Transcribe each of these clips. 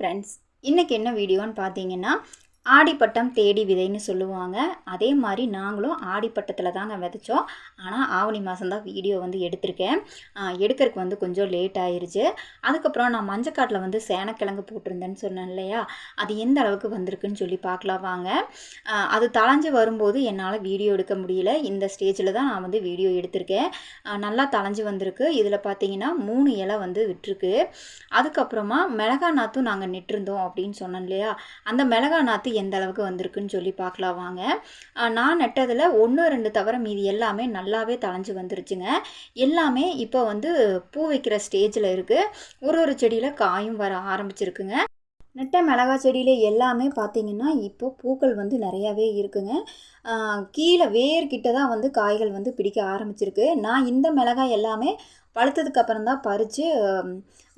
Friends இன்றைக்கி என்ன வீடியோன்னு பார்த்தீங்கன்னா ஆடிப்பட்டம் தேடி விதைன்னு சொல்லுவாங்க. அதே மாதிரி நாங்களும் ஆடிப்பட்டத்தில் தாங்க விதைச்சோம். ஆனால் ஆவணி மாதம்தான் வீடியோ வந்து எடுத்திருக்கேன். எடுக்கிறதுக்கு எடுக்கறதுக்கு வந்து கொஞ்சம் லேட் ஆயிடுச்சு அதுக்கப்புறம் நான் மஞ்சக்காட்டில் வந்து சேனக்கிழங்கு போட்டிருந்தேன்னு சொன்னேன் இல்லையா? அது எந்த அளவுக்கு வந்திருக்குன்னு சொல்லி பார்க்கலாம் வாங்க. அது தளைஞ்சு வரும்போது என்னால் வீடியோ எடுக்க முடியல. இந்த ஸ்டேஜில் தான் நான் வந்து வீடியோ எடுத்திருக்கேன். நல்லா தளைஞ்சு வந்திருக்கு. இதில் பார்த்தீங்கன்னா மூணு இலை வந்து விட்டுருக்கு. அதுக்கப்புறமா மிளகா நாற்றும் நாங்கள் நெட்டிருந்தோம் அப்படின்னு சொன்னோம் இல்லையா? அந்த மிளகா நாற்று எந்த அளவுக்கு வந்திருக்குன்னு சொல்லி பார்க்கலாம் வாங்க. நான் நட்டதில் ஒன்று ரெண்டு தவிர மீதி எல்லாமே நல்லாவே தளைஞ்சு வந்துருச்சுங்க. எல்லாமே இப்போ வந்து பூ வைக்கிற ஸ்டேஜில் இருக்குது ஒரு ஒரு செடியில் காயும் வர ஆரம்பிச்சிருக்குங்க. நட்ட மிளகா செடியில் எல்லாமே பார்த்தீங்கன்னா இப்போ பூக்கள் வந்து நிறையாவே இருக்குங்க. கீழே வேர்கிட்ட தான் வந்து காய்கள் வந்து பிடிக்க ஆரம்பிச்சிருக்கு. நான் இந்த மிளகாய் எல்லாமே பழுத்ததுக்கு அப்புறம் தான் பறித்து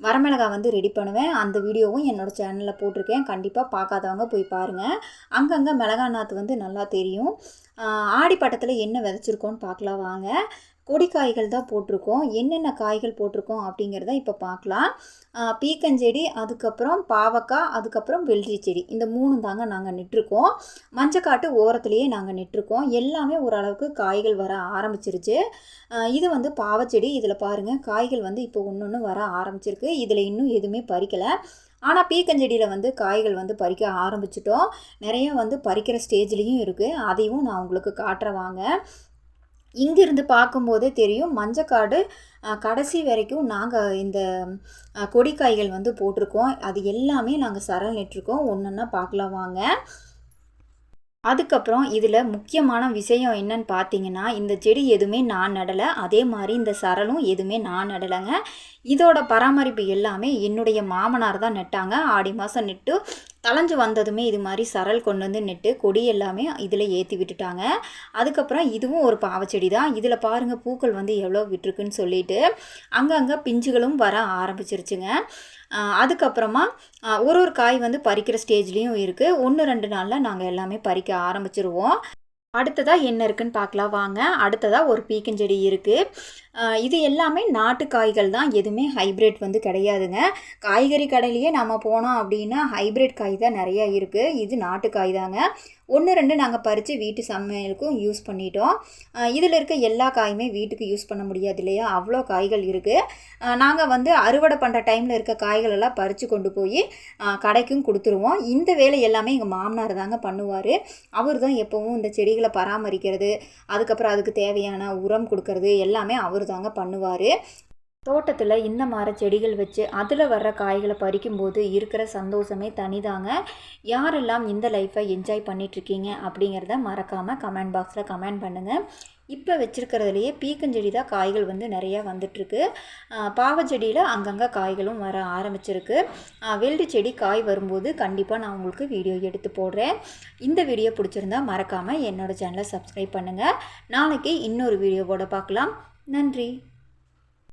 வரமிளகாய் வந்து ரெடி பண்ணுவேன். அந்த வீடியோவும் என்னோடய சேனலில் போட்டிருக்கேன். கண்டிப்பாக பார்க்காதவங்க போய் பாருங்கள் அங்கங்கே மிளகா நாற்று வந்து நல்லா தெரியும். ஆடிப்பட்டத்தில் ஆடி பட்டத்தில் என்ன விதைச்சிருக்கோன்னு பார்க்கலாம் வாங்க. கொடி காய்கள் தான் போட்டிருக்கோம். என்னென்ன காய்கள் போட்டிருக்கோம் அப்படிங்கிறத இப்போ பார்க்கலாம். பீக்கஞ்செடி அதுக்கப்புறம் பாவக்காய் அதுக்கப்புறம் வெள்ளரி செடி. இந்த மூணு தாங்க நாங்கள் நெட்டிருக்கோம். மஞ்சக்காட்டு ஓரத்துலேயே நாங்கள் நெட்டிருக்கோம். எல்லாமே ஓரளவுக்கு காய்கள் வர ஆரம்பிச்சிருச்சு. இது வந்து பாவச்செடி. இதில் பாருங்கள் காய்கள் வந்து இப்போ ஒன்று ஒன்று வர ஆரம்பிச்சிருக்கு. இதில் இன்னும் எதுவுமே பறிக்கலை. ஆனால் பீக்கஞ்செடியில் வந்து காய்கள் வந்து பறிக்க ஆரம்பிச்சிட்டோம். நிறைய வந்து பறிக்கிற ஸ்டேஜ்லேயும் இருக்குது அதையும் நான் உங்களுக்கு காட்டுறேன் வாங்க. இங்கிருந்து பார்க்கும்போதே தெரியும் மஞ்சக்காடு கடைசி வரைக்கும் நாங்கள் இந்த கொடிக்காய்கள் வந்து போட்டிருக்கோம். அது எல்லாமே நாங்கள் சரல் நட்டுருக்கோம் ஒன்றுன்னா பார்க்கலாம் வாங்க. அதுக்கப்புறம் இதில் முக்கியமான விஷயம் என்னன்னு பார்த்தீங்கன்னா இந்த செடி எதுவுமே நான் நடலை. அதே மாதிரி இந்த சரலும் எதுவுமே நான் நடலைங்க. இதோட பராமரிப்பு எல்லாமே என்னுடைய மாமனார் தான் நட்டாங்க. ஆடி மாதம் நட்டு தளைஞ்சு வந்ததுமே இது மாதிரி சரல் கொண்டு வந்து நெட்டு கொடி எல்லாமே இதில் ஏற்றி விட்டுட்டாங்க. அதுக்கப்புறம் இதுவும் ஒரு பாவச்செடி தான். இதில் பாருங்கள் பூக்கள் வந்து எவ்வளோ விட்டுருக்குன்னு சொல்லிட்டு அங்கங்கே பிஞ்சுகளும் வர ஆரம்பிச்சிருச்சுங்க. அதுக்கப்புறமா ஒரு ஒரு காய் வந்து பறிக்கிற ஸ்டேஜ்லேயும் இருக்குது ஒன்று ரெண்டு நாளில் நாங்கள் எல்லாமே பறிக்க ஆரம்பிச்சிருவோம். அடுத்ததாக என்ன இருக்குன்னு பார்க்கலாம். வாங்க அடுத்ததாக ஒரு பீக்கஞ்செடி இருக்குது இது எல்லாமே நாட்டு காய்கள் தான். எதுவுமே ஹைப்ரிட் வந்து கிடையாதுங்க. காய்கறி கடையிலேயே நம்ம போனோம் அப்படின்னா ஹைப்ரிட் காய் தான் நிறையா இருக்குது இது நாட்டு காய் தாங்க. ஒன்று ரெண்டு நாங்கள் பறித்து வீட்டு சமையலுக்கும் யூஸ் பண்ணிட்டோம். இதில் இருக்க எல்லா காயுமே வீட்டுக்கு யூஸ் பண்ண முடியாது இல்லையா? அவ்வளோ காய்கள் இருக்குது நாங்கள் வந்து அறுவடை பண்ணுற டைமில் இருக்க காய்கள் எல்லாம் பறித்து கொண்டு போய் கடைக்கும் கொடுத்துருவோம். இந்த வேலை எல்லாமே எங்கள் மாமனார் தாங்க பண்ணுவார். அவர் தான் எப்போவும் இந்த செடிகளை பராமரிக்கிறது அதுக்கப்புறம் அதுக்கு தேவையான உரம் கொடுக்கறது எல்லாமே அவர் தாங்க பண்ணுவார். தோட்டத்தில் இந்த மாதிரி செடிகள் வச்சு அதில் வர்ற காய்களை பறிக்கும்போது இருக்கிற சந்தோஷமே தனிதாங்க. யாரெல்லாம் இந்த லைஃப்பை என்ஜாய் பண்ணிகிட்ருக்கீங்க அப்படிங்கிறத மறக்காமல் கமெண்ட் பாக்ஸில் கமெண்ட் பண்ணுங்கள் இப்போ வச்சுருக்கிறதுலையே பீக்கஞ்செடி தான் காய்கள் வந்து நிறையா வந்துட்டுருக்கு பாவச்செடியில் அங்கங்கே காய்களும் வர ஆரம்பிச்சிருக்கு. வெல்டு செடி காய் வரும்போது கண்டிப்பாக நான் உங்களுக்கு வீடியோ எடுத்து போடுறேன். இந்த வீடியோ பிடிச்சிருந்தா மறக்காமல் என்னோடய சேனலை சப்ஸ்கிரைப் பண்ணுங்கள் நாளைக்கு இன்னொரு வீடியோவோட பார்க்கலாம். நன்றி.